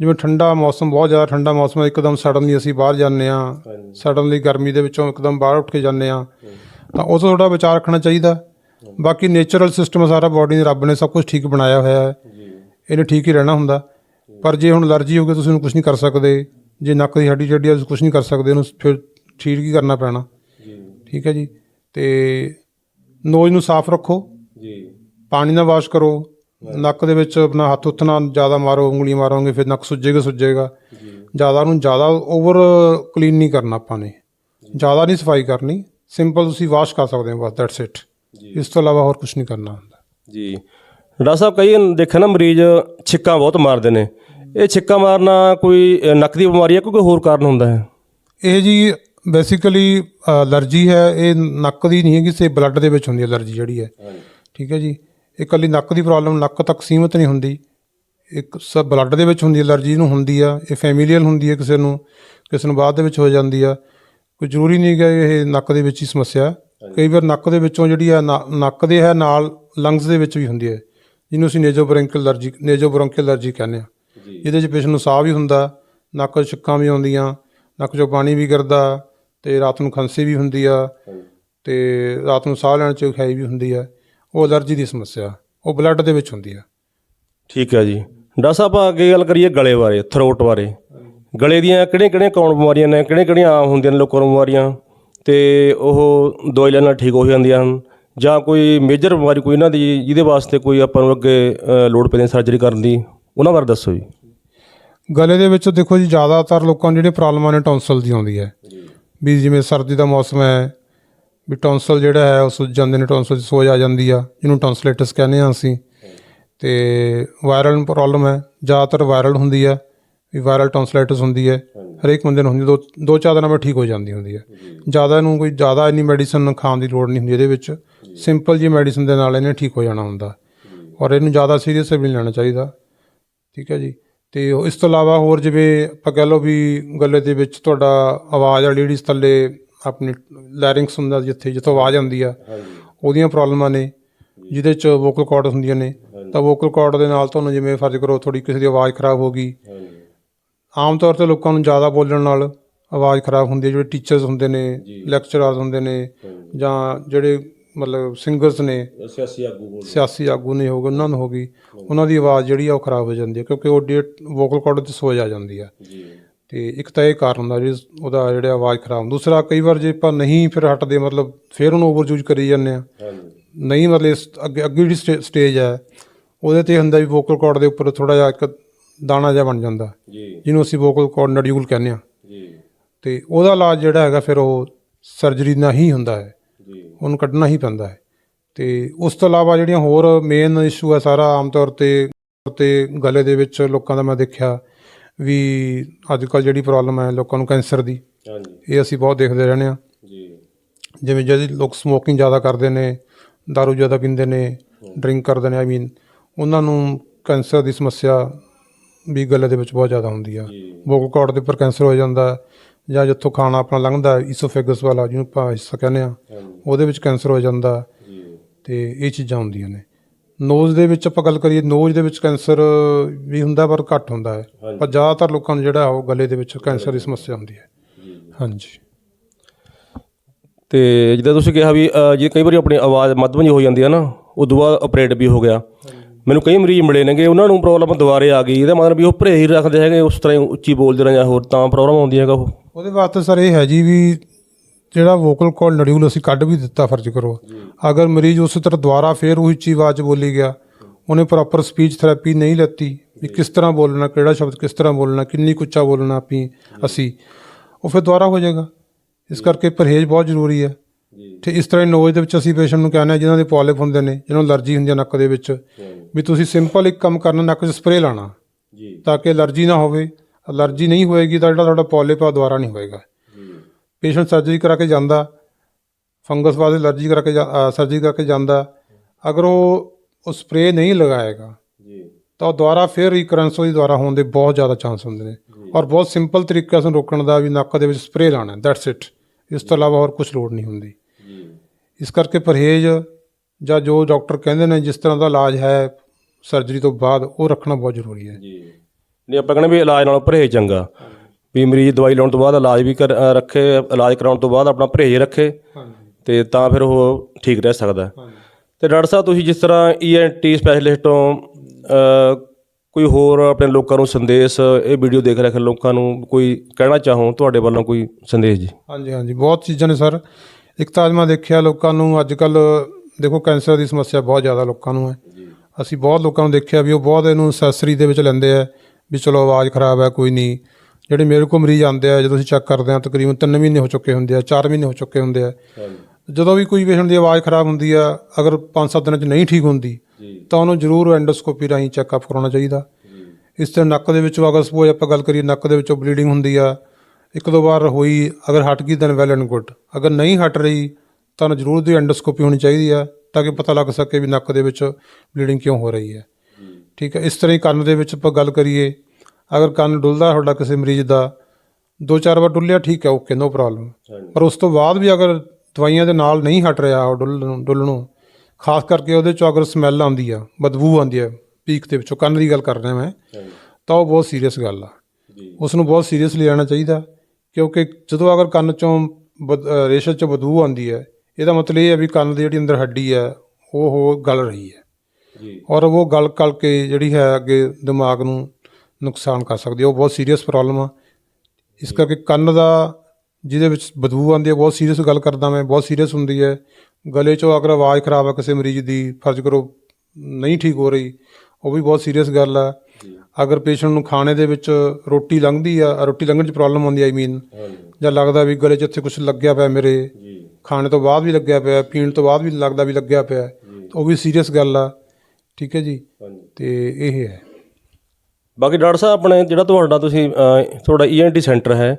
ਜਿਵੇਂ ਠੰਡਾ ਮੌਸਮ ਬਹੁਤ ਜ਼ਿਆਦਾ ਠੰਡਾ ਮੌਸਮ ਹੈ ਇੱਕਦਮ ਸਡਨਲੀ ਅਸੀਂ ਬਾਹਰ ਜਾਂਦੇ ਆ ਸਡਨਲੀ ਗਰਮੀ ਦੇ ਵਿੱਚੋਂ ਇੱਕਦਮ ਬਾਹਰ ਉੱਠ ਕੇ ਜਾਂਦੇ ਆ ਤਾਂ ਉਹ ਤੋਂ ਥੋੜਾ ਬਚਾਅ ਰੱਖਣਾ ਚਾਹੀਦਾ। ਬਾਕੀ ਨੇਚਰਲ ਸਿਸਟਮ ਸਾਰਾ ਬਾਡੀ ਨੇ ਰੱਬ ਨੇ ਸਭ ਕੁਝ ਠੀਕ ਬਣਾਇਆ ਹੋਇਆ ਹੈ। ਇਹਨੇ ਠੀਕ ਹੀ ਰਹਿਣਾ ਹੁੰਦਾ। ਪਰ ਜੇ ਹੁਣ ਅਲਰਜੀ ਹੋ ਗਈ ਤੁਸੀਂ ਉਹਨੂੰ ਕੁਝ ਨਹੀਂ ਕਰ ਸਕਦੇ। ਜੇ ਨੱਕ ਦੀ ਹੱਡੀ ਜੱਡੀ ਆ ਤੁਸੀਂ ਕੁਝ ਨਹੀਂ ਕਰ ਸਕਦੇ ਉਹਨੂੰ ਫਿਰ ਠੀਕ ਹੀ ਕਰਨਾ ਪੈਣਾ। ਠੀਕ ਹੈ ਜੀ। ਤੇ ਨੋਜ਼ ਨੂੰ ਸਾਫ਼ ਰੱਖੋ।
ਜੀ।
ਪਾਣੀ ਨਾਲ ਵਾਸ਼ ਕਰੋ ਨੱਕ ਦੇ ਵਿੱਚ ਆਪਣਾ ਹੱਥ ਉੱਥ ਨਾਲ ਜ਼ਿਆਦਾ ਮਾਰੋ ਉਂਗਲੀ ਮਾਰੋਗੇ ਫਿਰ ਨੱਕ ਸੁੱਜੇਗਾ ਸੁੱਜੇਗਾ। ਜ਼ਿਆਦਾ ਨੂੰ ਜ਼ਿਆਦਾ ਓਵਰ ਕਲੀਨ ਨਹੀਂ ਕਰਨਾ ਆਪਾਂ ਨੇ। ਜ਼ਿਆਦਾ ਨਹੀਂ ਸਫ਼ਾਈ ਕਰਨੀ ਸਿੰਪਲ ਤੁਸੀਂ ਵਾਸ਼ ਕਰ ਸਕਦੇ ਹੋ ਬਸ ਦੈਟਸ ਇਟ ਇਸ ਤੋਂ ਇਲਾਵਾ ਹੋਰ ਕੁਝ ਨਹੀਂ ਕਰਨਾ ਹੁੰਦਾ।
ਜੀ। ਡਾਕਟਰ ਸਾਹਿਬ ਕਈ ਦੇਖਿਆ ਨਾ ਮਰੀਜ਼ ਛਿੱਕਾਂ ਬਹੁਤ ਮਾਰਦੇ ਨੇ। ਇਹ ਛਿੱਕਾਂ ਮਾਰਨਾ ਕੋਈ ਨੱਕ ਦੀ ਬਿਮਾਰੀ ਹੈ ਕੋਈ ਕੋਈ ਹੋਰ ਕਾਰਨ ਹੁੰਦਾ ਹੈ?
ਇਹ ਜੀ ਬੇਸਿਕਲੀ ਅਲਰਜੀ ਹੈ ਇਹ ਨੱਕ ਦੀ ਨਹੀਂ ਹੈਗੀ ਸੇ ਬਲੱਡ ਦੇ ਵਿੱਚ ਹੁੰਦੀ ਹੈ ਅਲਰਜੀ ਜਿਹੜੀ ਹੈ। ਠੀਕ ਹੈ ਜੀ। ਇਹ ਇਕੱਲੀ ਨੱਕ ਦੀ ਪ੍ਰੋਬਲਮ ਨੱਕ ਤੱਕ ਸੀਮਿਤ ਨਹੀਂ ਹੁੰਦੀ। ਇੱਕ ਸਭ ਬਲੱਡ ਦੇ ਵਿੱਚ ਹੁੰਦੀ ਅਲਰਜੀ ਨੂੰ ਹੁੰਦੀ ਆ ਇਹ ਫੈਮਿਲੀਅਲ ਹੁੰਦੀ ਹੈ ਕਿਸੇ ਨੂੰ ਕਿਸੇ ਨੂੰ ਬਾਅਦ ਦੇ ਵਿੱਚ ਹੋ ਜਾਂਦੀ ਆ। ਕੋਈ ਜ਼ਰੂਰੀ ਨਹੀਂ ਕਿ ਇਹ ਨੱਕ ਦੇ ਵਿੱਚ ਹੀ ਸਮੱਸਿਆ। ਕਈ ਵਾਰ ਨੱਕ ਦੇ ਵਿੱਚੋਂ ਜਿਹੜੀ ਆ ਨੱਕ ਦੇ ਹੈ ਨਾਲ ਲੰਗਸ ਦੇ ਵਿੱਚ ਵੀ ਹੁੰਦੀ ਹੈ ਜਿਹਨੂੰ ਅਸੀਂ ਨੇਜੋਬ੍ਰੋਂਕਲ ਅਲਰਜੀ ਨੇਜੋਬ੍ਰੋਂਕਲ ਅਲਰਜੀ ਕਹਿੰਦੇ ਆ। ਇਹਦੇ 'ਚ ਪੇਸ਼ੈਂਟ ਨੂੰ ਸਾਹ ਵੀ ਹੁੰਦਾ ਨੱਕ 'ਚ ਛਿੱਕਾਂ ਵੀ ਆਉਂਦੀਆਂ ਨੱਕ 'ਚੋਂ ਪਾਣੀ ਵੀ ਗਿਰਦਾ ਤੇ ਰਾਤ ਨੂੰ ਖਾਂਸੀ ਵੀ ਹੁੰਦੀ ਆ ਤੇ ਰਾਤ ਨੂੰ ਸਾਹ ਲੈਣ 'ਚ ਔਖਾਈ ਵੀ ਹੁੰਦੀ ਆ। ਉਹ ਅਲਰਜੀ ਦੀ ਸਮੱਸਿਆ ਉਹ ਬਲੱਡ ਦੇ ਵਿੱਚ ਹੁੰਦੀ ਆ।
ਠੀਕ ਹੈ ਜੀ। ਡਾਕਟਰ ਸਾਹਿਬ ਆਪਾਂ ਅੱਗੇ ਗੱਲ ਕਰੀਏ ਗਲੇ ਬਾਰੇ ਥਰੋਟ ਬਾਰੇ। ਗਲੇ ਦੀਆਂ ਕਿਹੜੀਆਂ ਕਿਹੜੀਆਂ ਕੌਣ ਬਿਮਾਰੀਆਂ ਨੇ ਕਿਹੜੀਆਂ ਕਿਹੜੀਆਂ ਆਮ ਹੁੰਦੀਆਂ ਨੇ ਲੋਕਾਂ ਨੂੰ ਬਿਮਾਰੀਆਂ? ਤੇ ਉਹ ਦਵਾਈ ਲੈਣ ਨਾਲ ਠੀਕ ਹੋ ਜਾਂਦੀਆਂ ਹਨ ਜਾਂ ਕੋਈ ਮੇਜਰ ਬਿਮਾਰੀ ਕੋਈ ਇਹਨਾਂ ਦੀ ਜਿਹਦੇ ਵਾਸਤੇ ਕੋਈ ਆਪਾਂ ਨੂੰ ਅੱਗੇ ਲੋੜ ਪੈਂਦੀ ਸਰਜਰੀ ਕਰਨ ਦੀ ਉਹਨਾਂ ਬਾਰੇ ਦੱਸੋ ਜੀ।
ਗਲੇ ਦੇ ਵਿੱਚ ਦੇਖੋ ਜੀ ਜ਼ਿਆਦਾਤਰ ਲੋਕਾਂ ਨੂੰ ਜਿਹੜੀਆਂ ਪ੍ਰੋਬਲਮਾਂ ਨੇ ਟੌਂਸਲ ਦੀ ਆਉਂਦੀ ਹੈ। ਵੀ ਜਿਵੇਂ ਸਰਦੀ ਦਾ ਮੌਸਮ ਹੈ ਵੀ ਟੌਂਸਲ ਜਿਹੜਾ ਹੈ ਉਹ ਸੁੱਜ ਜਾਂਦੇ ਨੇ ਟੌਂਸਲ 'ਚ ਸੋਜ ਆ ਜਾਂਦੀ ਆ, ਜਿਹਨੂੰ ਟੌਂਸਲਾਈਟਿਸ ਕਹਿੰਦੇ ਆ ਅਸੀਂ। ਤੇ ਵਾਇਰਲ ਪ੍ਰੋਬਲਮ ਹੈ, ਜ਼ਿਆਦਾਤਰ ਵਾਇਰਲ ਹੁੰਦੀ ਹੈ, ਵੀ ਵਾਇਰਲ ਟੌਂਸਲਾਈਟਿਸ ਹੁੰਦੀ ਹੈ। ਹਰੇਕ ਬੰਦੇ ਨੂੰ ਹੁੰਦੀ, ਦੋ ਦੋ, ਚਾਰ ਦਿਨਾਂ ਵਿੱਚ ਠੀਕ ਹੋ ਜਾਂਦੀ ਹੁੰਦੀ ਹੈ। ਜ਼ਿਆਦਾ ਇਹਨੂੰ ਕੋਈ, ਜ਼ਿਆਦਾ ਇੰਨੀ ਮੈਡੀਸਨ ਖਾਣ ਦੀ ਲੋੜ ਨਹੀਂ ਹੁੰਦੀ ਇਹਦੇ ਵਿੱਚ। ਸਿੰਪਲ ਜੀ ਮੈਡੀਸਨ ਦੇ ਨਾਲ ਇਹਨੇ ਠੀਕ ਹੋ ਜਾਣਾ ਹੁੰਦਾ। ਔਰ ਇਹਨੂੰ ਜ਼ਿਆਦਾ ਸੀਰੀਅਸ ਵੀ ਨਹੀਂ ਲੈਣਾ ਚਾਹੀਦਾ। ਠੀਕ ਹੈ ਜੀ। ਤੇ ਇਸ ਤੋਂ ਇਲਾਵਾ ਹੋਰ ਜਿਵੇਂ ਆਪਾਂ ਕਹਿ ਲਓ ਵੀ ਗਲੇ ਦੇ ਵਿੱਚ ਤੁਹਾਡਾ ਆਵਾਜ਼ ਵਾਲੀ ਜਿਹੜੀ ਥੱਲੇ ਆਪਣੀ ਲੈਰਿੰਗਸ ਹੁੰਦਾ ਜਿੱਥੇ ਜਿੱਥੋਂ ਆਵਾਜ਼ ਆਉਂਦੀ ਆ ਉਹਦੀਆਂ ਪ੍ਰੋਬਲਮਾਂ ਨੇ ਜਿਹਦੇ ਚ ਵੋਕਲ ਕਾਰਡ ਹੁੰਦੀਆਂ ਨੇ ਤਾਂ ਵੋਕਲ ਕਾਰਡ ਦੇ ਨਾਲ ਤੁਹਾਨੂੰ ਜਿਵੇਂ ਫਰਜ਼ ਕਰੋ ਥੋੜੀ ਕਿਸੇ ਦੀ ਆਵਾਜ਼ ਖਰਾਬ ਹੋ ਗਈ। ਆਮ ਤੌਰ ਤੇ ਲੋਕਾਂ ਨੂੰ ਜ਼ਿਆਦਾ ਬੋਲਣ ਨਾਲ ਆਵਾਜ਼ ਖਰਾਬ ਹੁੰਦੀ ਹੈ ਜਿਹੜੇ ਟੀਚਰਸ ਹੁੰਦੇ ਨੇ ਲੈਕਚਰਰਸ ਹੁੰਦੇ ਨੇ ਜਾਂ ਜਿਹੜੇ ਮਤਲਬ ਸਿੰਗਰਸ ਨੇ
ਸਿਆਸੀ ਆਗੂ
ਸਿਆਸੀ ਆਗੂ ਨੇ ਹੋ ਗਏ ਉਹਨਾਂ ਨੂੰ ਹੋ ਗਈ ਉਹਨਾਂ ਦੀ ਆਵਾਜ਼ ਜਿਹੜੀ ਆ ਉਹ ਖਰਾਬ ਹੋ ਜਾਂਦੀ ਹੈ ਕਿਉਂਕਿ ਉਹ ਡੇਟ ਵੋਕਲ ਕਾਰਡ ਤੇ ਸੋਜ ਆ ਜਾਂਦੀ ਆ।
ਜੀ।
ਤੇ ਇੱਕ ਤਾਂ ਇਹ ਕਾਰਨ ਹੁੰਦਾ ਜੀ ਉਹਦਾ ਜਿਹੜਾ ਆਵਾਜ਼ ਖਰਾਬ ਦੂਸਰਾ ਕਈ ਵਾਰ ਜੇ ਆਪਾਂ ਨਹੀਂ ਫਿਰ ਹਟਦੇ ਮਤਲਬ ਫਿਰ ਉਹਨੂੰ ਓਵਰਯੂਜ਼ ਕਰੀ ਜਾਂਦੇ ਆ
ਹਾਂਜੀ।
ਨਹੀਂ ਮਤਲਬ ਇਸ ਅੱਗੇ ਅੱਗੇ ਜਿਹੜੀ ਸਟੇ- ਸਟੇਜ ਹੈ ਉਹਦੇ ਤੇ ਹੁੰਦਾ ਵੀ ਵੋਕਲ ਕਾਰਡ ਦੇ ਉੱਪਰ ਥੋੜਾ ਜਿਹਾ ਇੱਕ ਦਾਣਾ ਜਿਹਾ ਬਣ ਜਾਂਦਾ।
ਜੀ।
ਜਿਹਨੂੰ ਅਸੀਂ ਵੋਕਲ ਕਾਰਡ ਨਡਿਊਲ ਕਹਿੰਦੇ ਆ
ਜੀ।
ਤੇ ਉਹਦਾ ਇਲਾਜ ਜਿਹੜਾ ਹੈਗਾ ਫਿਰ ਉਹ ਸਰਜਰੀ ਨਾਲ ਹੀ ਹੁੰਦਾ ਹੈ।
ਜੀ।
ਉਹਨੂੰ ਕੱਢਣਾ ਹੀ ਪੈਂਦਾ ਹੈ। ਤੇ ਉਸ ਤੋਂ ਇਲਾਵਾ ਜਿਹੜੀਆਂ ਹੋਰ ਮੇਨ ਇਸ਼ੂ ਹੈ ਸਾਰਾ ਆਮ ਤੌਰ ਤੇ ਤੇ ਗਲੇ ਦੇ ਵਿੱਚ ਲੋਕਾਂ ਦਾ ਮੈਂ ਦੇਖਿਆ ਵੀ ਅੱਜ ਕੱਲ ਜਿਹੜੀ ਪ੍ਰੋਬਲਮ ਹੈ ਲੋਕਾਂ ਨੂੰ ਕੈਂਸਰ ਦੀ
ਹਾਂਜੀ।
ਇਹ ਅਸੀਂ ਬਹੁਤ ਦੇਖਦੇ ਰਹਿੰਦੇ ਹਾਂ।
ਜੀ।
ਜਿਵੇਂ ਜਦ ਲੋਕ ਸਮੋਕਿੰਗ ਜ਼ਿਆਦਾ ਕਰਦੇ ਨੇ दारू ਜ਼ਿਆਦਾ ਪੀਂਦੇ ਨੇ ਡਰਿੰਕ ਕਰਦੇ ਨੇ ਆਈ ਮੀਨ ਉਹਨਾਂ ਨੂੰ ਕੈਂਸਰ ਦੀ ਸਮੱਸਿਆ ਵੀ ਗਲੇ ਦੇ ਵਿੱਚ ਬਹੁਤ ਜ਼ਿਆਦਾ ਹੁੰਦੀ ਆ। ਵੋਕਲ ਕਾਰਡ ਦੇ ਉੱਪਰ ਕੈਂਸਰ ਹੋ ਜਾਂਦਾ ਜਾਂ ਜਿੱਥੋਂ ਖਾਣਾ ਆਪਣਾ ਲੰਘਦਾ ਈਸੋਫੇਗਸ ਵਾਲਾ ਜਿਹਨੂੰ ਆਪਾਂ ਹਿੱਸਾ ਕਹਿੰਦੇ ਆ ਉਹਦੇ ਵਿੱਚ ਕੈਂਸਰ ਹੋ ਜਾਂਦਾ। ਤੇ ਇਹ ਚੀਜ਼ਾਂ ਹੁੰਦੀਆਂ ਨੇ। ਨੋਜ਼ ਦੇ ਵਿੱਚ ਆਪਾਂ ਗੱਲ ਕਰੀਏ ਨੋਜ਼ ਦੇ ਵਿੱਚ ਕੈਂਸਰ ਵੀ ਹੁੰਦਾ ਪਰ ਘੱਟ ਹੁੰਦਾ ਹੈ।
ਹਾਂਜੀ।
ਪਰ ਜ਼ਿਆਦਾਤਰ ਲੋਕਾਂ ਨੂੰ ਜਿਹੜਾ ਉਹ ਗਲੇ ਦੇ ਵਿੱਚ ਕੈਂਸਰ ਦੀ ਸਮੱਸਿਆ ਹੁੰਦੀ ਹੈ।
ਜੀ
ਹਾਂਜੀ।
ਤੇ ਜਿੱਦਾਂ ਤੁਸੀਂ ਕਿਹਾ ਵੀ ਅ, ਜੇ ਕਈ ਵਾਰੀ ਆਪਣੀ ਆਵਾਜ਼ ਮੱਧਮ ਜਿਹੀ ਹੋ ਜਾਂਦੀ ਹੈ ਨਾ ਉਦੋਂ ਬਾਅਦ ਆਪਰੇਟ ਵੀ ਹੋ ਗਿਆ। ਮੈਨੂੰ ਕਈ ਮਰੀਜ਼ ਮਿਲੇ ਨੇਗੇ ਉਹਨਾਂ ਨੂੰ ਪ੍ਰੋਬਲਮ ਦੁਬਾਰੇ ਆ ਗਈ। ਇਹਦਾ ਮਤਲਬ ਵੀ ਉਹ ਪਰਹੇਜ਼ ਰੱਖਦੇ ਹੈਗੇ ਉਸ ਤਰ੍ਹਾਂ ਹੀ ਉੱਚੀ ਬੋਲਦੇ ਰਹੇ ਜਾਂ ਹੋਰ ਤਾਂ ਪ੍ਰੋਬਲਮ ਆਉਂਦੀ ਹੈਗਾ ਉਹ।
ਉਹਦੇ ਵਾਸਤੇ ਸਰ ਇਹ ਹੈ ਜੀ ਵੀ ਜਿਹੜਾ ਵੋਕਲ ਕਾਰਡ ਨਡਿਊਲ ਅਸੀਂ ਕੱਢ ਵੀ ਦਿੱਤਾ ਫਰਜ਼ ਕਰੋ। ਅਗਰ ਮਰੀਜ਼ ਉਸੇ ਤਰ੍ਹਾਂ ਦੁਬਾਰਾ ਫੇਰ ਉਹੀ ਉੱਚੀ ਆਵਾਜ਼ ਬੋਲੀ ਗਿਆ ਉਹਨੇ ਪ੍ਰੋਪਰ ਸਪੀਚ ਥੈਰੇਪੀ ਨਹੀਂ ਲੈਤੀ ਵੀ ਕਿਸ ਤਰ੍ਹਾਂ ਬੋਲਣਾ ਕਿਹੜਾ ਸ਼ਬਦ ਕਿਸ ਤਰ੍ਹਾਂ ਬੋਲਣਾ ਕਿੰਨੀ ਕੁ ਉੱਚਾ ਬੋਲਣਾ ਆਪੀ ਅਸੀਂ ਉਹ ਫਿਰ ਦੁਬਾਰਾ ਹੋ ਜਾਏਗਾ। ਇਸ ਕਰਕੇ ਪਰਹੇਜ਼ ਬਹੁਤ ਜ਼ਰੂਰੀ ਹੈ। ਤੇ ਇਸ ਤਰ੍ਹਾਂ ਨੋਜ਼ ਦੇ ਵਿੱਚ ਅਸੀਂ ਪੇਸ਼ੈਂਟ ਨੂੰ ਕਹਿੰਦੇ ਹਾਂ ਜਿਨ੍ਹਾਂ ਦੇ ਪੋਲਿਪ ਹੁੰਦੇ ਨੇ ਜਿਹਨਾਂ ਨੂੰ ਅਲਰਜੀ ਹੁੰਦੀ ਹੈ ਨੱਕ ਦੇ ਵਿੱਚ ਵੀ ਤੁਸੀਂ ਸਿੰਪਲ ਇੱਕ ਕੰਮ ਕਰਨਾ ਨੱਕ 'ਚ ਸਪਰੇਅ ਲਾਣਾ
ਜੀ।
ਤਾਂ ਕਿ ਅਲਰਜੀ ਨਾ ਹੋਵੇ। ਅਲਰਜੀ ਨਹੀਂ ਹੋਏਗੀ ਤਾਂ ਜਿਹੜਾ ਤੁਹਾਡਾ ਪੋਲਿਪ ਆ ਦੁਬਾਰਾ ਨਹੀਂ ਹੋਏਗਾ। ਪੇਸ਼ੈਂਟ ਸਰਜਰੀ ਕਰਾ ਕੇ ਜਾਂਦਾ ਫੰਗਸ ਵਾਸਤੇ ਅਲਰਜੀ ਕਰਾ ਕੇ ਸਰਜਰੀ ਕਰਕੇ ਜਾਂਦਾ। ਅਗਰ ਉਹ ਉਹ ਸਪਰੇਅ ਨਹੀਂ ਲਗਾਏਗਾ
ਜੀ।
ਤਾਂ ਦੁਬਾਰਾ ਫਿਰ ਰੀਕਰੈਂਸ ਉਹਦੀ ਦੁਬਾਰਾ ਹੋਣ ਦੇ ਬਹੁਤ ਜ਼ਿਆਦਾ ਚਾਂਸ ਹੁੰਦੇ ਨੇ। ਔਰ ਬਹੁਤ ਸਿੰਪਲ ਤਰੀਕਾ ਨੂੰ ਰੋਕਣ ਦਾ ਵੀ ਨੱਕ ਦੇ ਵਿੱਚ ਸਪਰੇਅ ਲਾਣਾ ਦੈਟਸ ਇਟ ਇਸ ਤੋਂ ਇਲਾਵਾ ਹੋਰ ਕੁਝ ਲੋੜ ਨਹੀਂ ਹੁੰਦੀ।
ਜੀ।
ਇਸ ਕਰਕੇ ਪਰਹੇਜ਼ ਜਾਂ ਜੋ ਡਾਕਟਰ ਕਹਿੰਦੇ ਨੇ ਜਿਸ ਤਰ੍ਹਾਂ ਦਾ ਇਲਾਜ ਹੈ ਸਰਜਰੀ ਤੋਂ ਬਾਅਦ ਉਹ ਰੱਖਣਾ ਬਹੁਤ ਜ਼ਰੂਰੀ ਹੈ।
ਜੀ। ਨਹੀਂ ਆਪਾਂ ਕਹਿੰਦੇ ਵੀ ਇਲਾਜ ਨਾਲੋਂ ਪਰਹੇਜ਼ ਚੰਗਾ। ਵੀ ਮਰੀਜ਼ ਦਵਾਈ ਲਾਉਣ ਤੋਂ ਬਾਅਦ ਇਲਾਜ ਵੀ ਕਰ ਅ, ਰੱਖੇ ਇਲਾਜ ਕਰਾਉਣ ਤੋਂ ਬਾਅਦ ਆਪਣਾ ਪਰਹੇਜ਼ ਰੱਖੇ।
ਹਾਂਜੀ।
ਤੇ ਤਾਂ ਫਿਰ ਉਹ ਠੀਕ ਰਹਿ ਸਕਦਾ। ਹੈ।
ਹਾਂਜੀ।
ਤੇ ਡਾਕਟਰ ਸਾਹਿਬ ਤੁਸੀਂ ਜਿਸ ਤਰ੍ਹਾਂ ਈਐਨਟੀ ਸਪੈਸ਼ਲਿਸਟ ਤੋਂ ਅ, ਕੋਈ ਹੋਰ ਆਪਣੇ ਲੋਕਾਂ ਨੂੰ ਸੰਦੇਸ਼ ਇਹ ਵੀਡੀਓ ਦੇਖ ਰਹੇ ਲੋਕਾਂ ਨੂੰ ਕੋਈ ਕਹਿਣਾ ਚਾਹੋ ਤੁਹਾਡੇ ਵੱਲੋਂ ਕੋਈ ਸੰਦੇਸ਼ ਜੀ?
ਹਾਂਜੀ ਹਾਂਜੀ ਬਹੁਤ ਚੀਜ਼ਾਂ ਨੇ ਸਰ। ਇੱਕ ਤਾਂ ਅੱਜ ਮੈਂ ਦੇਖਿਆ ਲੋਕਾਂ ਨੂੰ ਅੱਜ ਕੱਲ ਦੇਖੋ ਕੈਂਸਰ ਦੀ ਸਮੱਸਿਆ ਬਹੁਤ ਜ਼ਿਆਦਾ ਲੋਕਾਂ ਨੂੰ ਹੈ। ਅਸੀਂ ਬਹੁਤ ਲੋਕਾਂ ਨੂੰ ਦੇਖਿਆ ਵੀ ਉਹ ਬਹੁਤ ਇਹਨੂੰ ਅਸੈਸਰੀ ਦੇ ਵਿੱਚ ਲੈਂਦੇ ਆ ਵੀ ਚਲੋ ਆਵਾਜ਼ ਖਰਾਬ ਹੈ ਕੋਈ ਨਹੀਂ। ਜਿਹੜੇ ਮੇਰੇ ਕੋਲ ਮਰੀਜ਼ ਆਉਂਦੇ ਆ ਜਦੋਂ ਅਸੀਂ ਚੈੱਕ ਕਰਦੇ ਆ ਤਕਰੀਬਨ 3 ਮਹੀਨੇ ਹੋ ਚੁੱਕੇ ਹੁੰਦੇ ਆ 4 ਮਹੀਨੇ ਹੋ ਚੁੱਕੇ ਹੁੰਦੇ ਆ। ਜਦੋਂ ਵੀ ਕੋਈ ਪੇਸ਼ੈਂਟ ਦੀ ਆਵਾਜ਼ ਖਰਾਬ ਹੁੰਦੀ ਆ ਅਗਰ 5-7 ਦਿਨਾਂ 'ਚ ਨਹੀਂ ਠੀਕ ਹੁੰਦੀ ਤਾਂ ਉਹਨੂੰ ਜ਼ਰੂਰ ਐਂਡੋਸਕੋਪੀ ਰਾਹੀਂ ਚੈੱਕਅਪ ਕਰਾਉਣਾ ਚਾਹੀਦਾ। ਇਸ ਤਰ੍ਹਾਂ ਨੱਕ ਦੇ ਵਿੱਚੋਂ ਅਗਰ ਸਪੋਜ਼ ਆਪਾਂ ਗੱਲ ਕਰੀਏ ਨੱਕ ਦੇ ਵਿੱਚੋਂ ਬਲੀਡਿੰਗ ਹੁੰਦੀ ਆ ਇੱਕ ਦੋ ਵਾਰ ਹੋਈ ਅਗਰ ਹਟ ਗਈ ਤਾਂ ਵੈਲ ਐਂਡ ਗੁੱਡ ਅਗਰ ਨਹੀਂ ਹਟ ਰਹੀ ਤਾਂ ਜ਼ਰੂਰ ਦੀ ਐਂਡੋਸਕੋਪੀ ਹੋਣੀ ਚਾਹੀਦੀ ਆ ਤਾਂ ਕਿ ਪਤਾ ਲੱਗ ਸਕੇ ਵੀ ਨੱਕ ਦੇ ਵਿੱਚ ਬਲੀਡਿੰਗ ਕਿਉਂ ਹੋ ਰਹੀ ਹੈ। ਠੀਕ ਹੈ ਇਸ ਤਰ੍ਹਾਂ ਹੀ ਕੰਨ ਦੇ ਵਿੱਚ ਆਪਾਂ ਗੱਲ ਕਰੀਏ ਅਗਰ ਕੰਨ ਡੁੱਲਦਾ ਤੁਹਾਡਾ ਕਿਸੇ ਮਰੀਜ਼ ਦਾ ਦੋ ਚਾਰ ਵਾਰ ਡੁੱਲਿਆ ਠੀਕ ਹੈ ਓਕੇ ਨੋ ਪ੍ਰੋਬਲਮ ਪਰ ਉਸ ਤੋਂ ਬਾਅਦ ਵੀ ਅਗਰ ਦਵਾਈਆਂ ਦੇ ਨਾਲ ਨਹੀਂ ਹਟ ਰਿਹਾ ਉਹ ਡੁੱਲਣ ਡੁੱਲਣੋਂ ਖਾਸ ਕਰਕੇ ਉਹਦੇ ਚੋਂ ਅਗਰ ਸਮੈਲ ਆਉਂਦੀ ਆ ਬਦਬੂ ਆਉਂਦੀ ਆ ਪੀਕ ਦੇ ਵਿੱਚੋਂ ਕੰਨ ਦੀ ਗੱਲ ਕਰ ਰਿਹਾ ਮੈਂ ਤਾਂ ਉਹ ਬਹੁਤ ਸੀਰੀਅਸ ਗੱਲ ਆ। ਉਸ ਨੂੰ ਬਹੁਤ ਸੀਰੀਅਸਲੀ ਲੈਣਾ ਚਾਹੀਦਾ ਕਿਉਂਕਿ ਜਦੋਂ ਅਗਰ ਕੰਨ ਚੋਂ ਰੇਸ਼ੇ ਚੋਂ ਬਦਬੂ ਆਉਂਦੀ ਹੈ ਇਹਦਾ ਮਤਲਬ ਇਹ ਹੈ ਵੀ ਕੰਨ ਦੀ ਜਿਹੜੀ ਅੰਦਰ ਹੱਡੀ ਹੈ ਉਹ ਉਹ ਗਲ ਰਹੀ ਹੈ।
ਜੀ।
ਔਰ ਉਹ ਗਲ ਗਲ ਕੇ ਜਿਹੜੀ ਹੈ ਅੱਗੇ ਦਿਮਾਗ ਨੂੰ ਨੁਕਸਾਨ ਕਰ ਸਕਦੀ ਹੈ। ਉਹ ਬਹੁਤ ਸੀਰੀਅਸ ਪ੍ਰੋਬਲਮ ਆ। ਇਸ ਕਰਕੇ ਕੰਨ ਦਾ ਜਿਹਦੇ ਵਿੱਚ ਬਦਬੂ ਆਉਂਦੀ ਹੈ ਬਹੁਤ ਸੀਰੀਅਸ ਗੱਲ ਕਰਦਾ ਮੈਂ। ਬਹੁਤ ਸੀਰੀਅਸ ਹੁੰਦੀ ਹੈ। ਗਲੇ 'ਚੋਂ ਅਗਰ ਆਵਾਜ਼ ਖਰਾਬ ਹੈ ਕਿਸੇ ਮਰੀਜ਼ ਦੀ ਫਰਜ਼ ਕਰੋ ਨਹੀਂ ਠੀਕ ਹੋ ਰਹੀ ਉਹ ਵੀ ਬਹੁਤ ਸੀਰੀਅਸ ਗੱਲ ਆ। ਅਗਰ ਪੇਸ਼ੈਂਟ ਨੂੰ ਖਾਣੇ ਦੇ ਵਿੱਚ ਰੋਟੀ ਲੰਘਦੀ ਆ ਰੋਟੀ ਲੰਘਣ 'ਚ ਪ੍ਰੋਬਲਮ ਆਉਂਦੀ ਆਈ ਮੀਨ ਜਾਂ ਲੱਗਦਾ ਵੀ ਗਲੇ 'ਚ ਇੱਥੇ ਕੁਝ ਲੱਗਿਆ ਪਿਆ ਮੇਰੇ ਖਾਣੇ ਤੋਂ ਬਾਅਦ ਵੀ ਲੱਗਿਆ ਪਿਆ ਪੀਣ ਤੋਂ ਬਾਅਦ ਵੀ ਲੱਗਦਾ ਵੀ ਲੱਗਿਆ ਪਿਆ ਉਹ ਵੀ ਸੀਰੀਅਸ ਗੱਲ ਆ। ਠੀਕ ਹੈ ਜੀ? ਤੇ ਇਹ ਹੈ।
ਬਾਕੀ ਡਾਕਟਰ ਸਾਹਿਬ ਆਪਣੇ ਜਿਹੜਾ ਤੁਹਾਡਾ ਤੁਸੀਂ ਅਹ, ਤੁਹਾਡਾ ਈਐਨਟੀ ਸੈਂਟਰ ਹੈ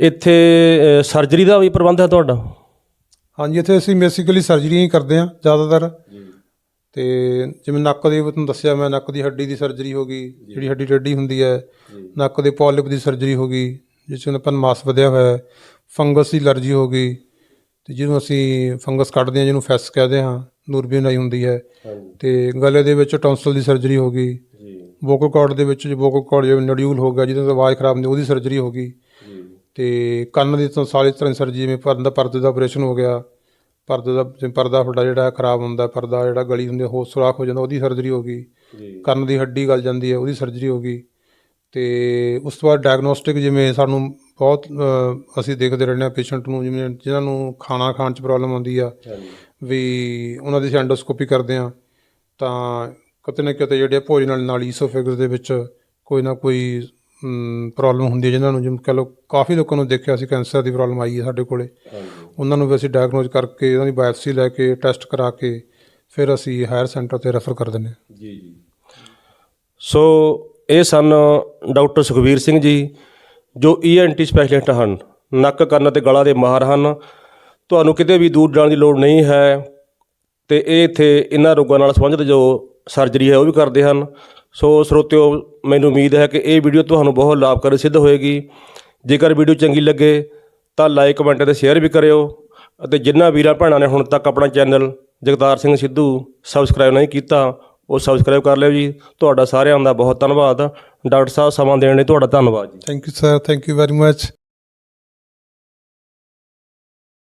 ਇੱਥੇ ਸਰਜਰੀ ਦਾ ਵੀ ਪ੍ਰਬੰਧ ਹੈ ਤੁਹਾਡਾ?
ਹਾਂਜੀ ਇੱਥੇ ਅਸੀਂ ਬੇਸਿਕਲੀ ਸਰਜਰੀਆਂ ਹੀ ਕਰਦੇ ਹਾਂ ਜ਼ਿਆਦਾਤਰ। ਤੇ ਜਿਵੇਂ ਨੱਕ ਦੀ ਤੁਹਾਨੂੰ ਦੱਸਿਆ ਮੈਂ ਨੱਕ ਦੀ ਹੱਡੀ ਦੀ ਸਰਜਰੀ ਹੋ ਗਈ ਜਿਹੜੀ ਹੱਡੀ ਟੇਢੀ ਹੁੰਦੀ ਹੈ ਨੱਕ ਦੇ ਪੋਲਿਪ ਦੀ ਸਰਜਰੀ ਹੋ ਗਈ ਜਿਸ ਵਿੱਚ ਆਪਾਂ ਨੂੰ ਮਾਸ ਵਧਿਆ ਹੋਇਆ ਹੈ ਫੰਗਸ ਦੀ ਅਲਰਜੀ ਹੋ ਗਈ ਤੇ ਜਿਹਨੂੰ ਅਸੀਂ ਫੰਗਸ ਕੱਢਦੇ ਹਾਂ ਜਿਹਨੂੰ ਫੈਸ ਕਹਦੇ ਹਾਂ ਨੂਰਬੀਨ ਆਈ ਹੁੰਦੀ ਹੈ ਤੇ ਗਲੇ ਦੇ ਵਿੱਚ ਟੌਂਸਲ ਦੀ ਸਰਜਰੀ ਹੋ ਗਈ
ਜੀ।
ਵੋਕਲ ਕਾਰਡ ਦੇ ਵਿੱਚ ਵੋਕਲ ਕਾਰਡ ਜਿਵੇਂ ਨਡਿਊਲ ਹੋ ਗਿਆ ਜਿਹਦੇ ਤੋਂ ਆਵਾਜ਼ ਖਰਾਬ ਹੁੰਦੀ ਉਹਦੀ ਸਰਜਰੀ ਹੋ ਗਈ। ਤੇ ਕੰਨ ਦੀ ਤਾਂ ਸਾਰੀ ਤਰ੍ਹਾਂ ਦੀ ਸਰਜਰੀ ਜਿਵੇਂ ਪਰਦਾ ਪਰਦੇ ਦਾ ਆਪਰੇਸ਼ਨ ਹੋ ਗਿਆ ਪਰਦੇ ਦਾ ਜਿਵੇਂ ਪਰਦਾ ਤੁਹਾਡਾ ਜਿਹੜਾ ਖਰਾਬ ਹੁੰਦਾ ਪਰਦਾ ਜਿਹੜਾ ਗਲੀ ਹੁੰਦੀ ਹੈ, ਹੋਰ ਸੁਰਾਖ ਹੋ ਜਾਂਦਾ ਉਹਦੀ ਸਰਜਰੀ ਹੋ ਗਈ। ਕੰਨ ਦੀ ਹੱਡੀ ਗਲ ਜਾਂਦੀ ਹੈ ਉਹਦੀ ਸਰਜਰੀ ਹੋ ਗਈ। ਤੇ ਉਸ ਤੋਂ ਬਾਅਦ ਡਾਇਗਨੋਸਟਿਕ ਜਿਵੇਂ ਸਾਨੂੰ ਬਹੁਤ ਅਸੀਂ ਦੇਖਦੇ ਰਹਿੰਦੇ ਹਾਂ ਪੇਸ਼ੈਂਟ ਨੂੰ ਜਿਵੇਂ ਜਿਨ੍ਹਾਂ ਨੂੰ ਖਾਣਾ ਖਾਣ 'ਚ ਪ੍ਰੋਬਲਮ ਆਉਂਦੀ ਆ ਵੀ ਉਹਨਾਂ ਦੀ ਐਂਡੋਸਕੋਪੀ ਕਰਦੇ ਆ ਤਾਂ ਕਿਤੇ ਨਾ ਕਿਤੇ ਜਿਹੜੇ ਭੋਜਨ ਨਾਲ ਨਾਲੀ ਈਸੋਫੇਗਸ ਦੇ ਵਿੱਚ ਕੋਈ ਨਾ ਕੋਈ ਪ੍ਰੋਬਲਮ ਹੁੰਦੀ ਹੈ। ਜਿਨ੍ਹਾਂ ਨੂੰ ਜਿਵੇਂ ਕਹ ਲਓ ਕਾਫੀ ਲੋਕਾਂ ਨੂੰ ਦੇਖਿਆ ਸੀ ਕੈਂਸਰ ਦੀ ਪ੍ਰੋਬਲਮ ਆਈ ਹੈ ਸਾਡੇ ਕੋਲੇ। ਉਹਨਾਂ ਨੂੰ ਵੀ ਅਸੀਂ ਡਾਇਗਨੋਜ਼ ਕਰਕੇ ਉਹਨਾਂ ਦੀ ਬਾਇਓਪਸੀ ਲੈ ਕੇ ਟੈਸਟ ਕਰਾ ਕੇ ਫਿਰ ਅਸੀਂ ਹਾਇਰ ਸੈਂਟਰ ਤੇ ਰੈਫਰ ਕਰ ਦਿੰਦੇ ਹਾਂ।
ਜੀ ਜੀ। ਸੋ ਇਹ ਸਨ ਡਾਕਟਰ ਸੁਖਵੀਰ ਸਿੰਘ ਜੀ ਜੋ ਈਐਨਟੀ ਸਪੈਸ਼ਲਿਸਟ ਹਨ। ਨੱਕ ਕੰਨ ਤੇ ਗਲਾ ਦੇ ਮਾਹਰ ਹਨ। ਤੁਹਾਨੂੰ ਕਿਤੇ ਵੀ ਦੂਰ ਜਾਣ ਦੀ ਲੋੜ ਨਹੀਂ ਹੈ। ਤੇ ਇਹ ਇੱਥੇ ਇਹਨਾਂ ਰੋਗਾਂ ਨਾਲ ਸੰਬੰਧਿਤ ਜੋ ਸਰਜਰੀ ਹੈ, ਉਹ ਵੀ ਕਰਦੇ ਹਨ। ਸੋ ਸਰੋਤਿਓ, ਮੈਨੂੰ ਉਮੀਦ ਹੈ ਕਿ ਇਹ ਵੀਡੀਓ ਤੁਹਾਨੂੰ ਬਹੁਤ ਲਾਭਕਾਰੀ ਸਿੱਧ ਹੋਏਗੀ। ਜੇਕਰ ਵੀਡੀਓ ਚੰਗੀ ਲੱਗੇ, ਤਾਂ ਲਾਈਕ ਕਮੈਂਟ ਅਤੇ ਸ਼ੇਅਰ ਵੀ ਕਰਿਓ। ਅਤੇ ਜਿਨ੍ਹਾਂ ਵੀਰਾਂ ਭੈਣਾਂ ਨੇ ਹੁਣ ਤੱਕ ਆਪਣਾ ਚੈਨਲ ਜਗਤਾਰ ਸਿੰਘ ਸਿੱਧੂ ਸਬਸਕ੍ਰਾਈਬ ਨਹੀਂ ਕੀਤਾ, ਉਹ ਸਬਸਕ੍ਰਾਈਬ ਕਰ ਲਿਓ ਜੀ। ਤੁਹਾਡਾ ਸਾਰਿਆਂ ਦਾ ਬਹੁਤ ਧੰਨਵਾਦ। ਡਾਕਟਰ ਸਾਹਿਬ, ਸਮਾਂ ਦੇਣ ਲਈ ਤੁਹਾਡਾ ਧੰਨਵਾਦ ਜੀ।
Thank you sir thank you very much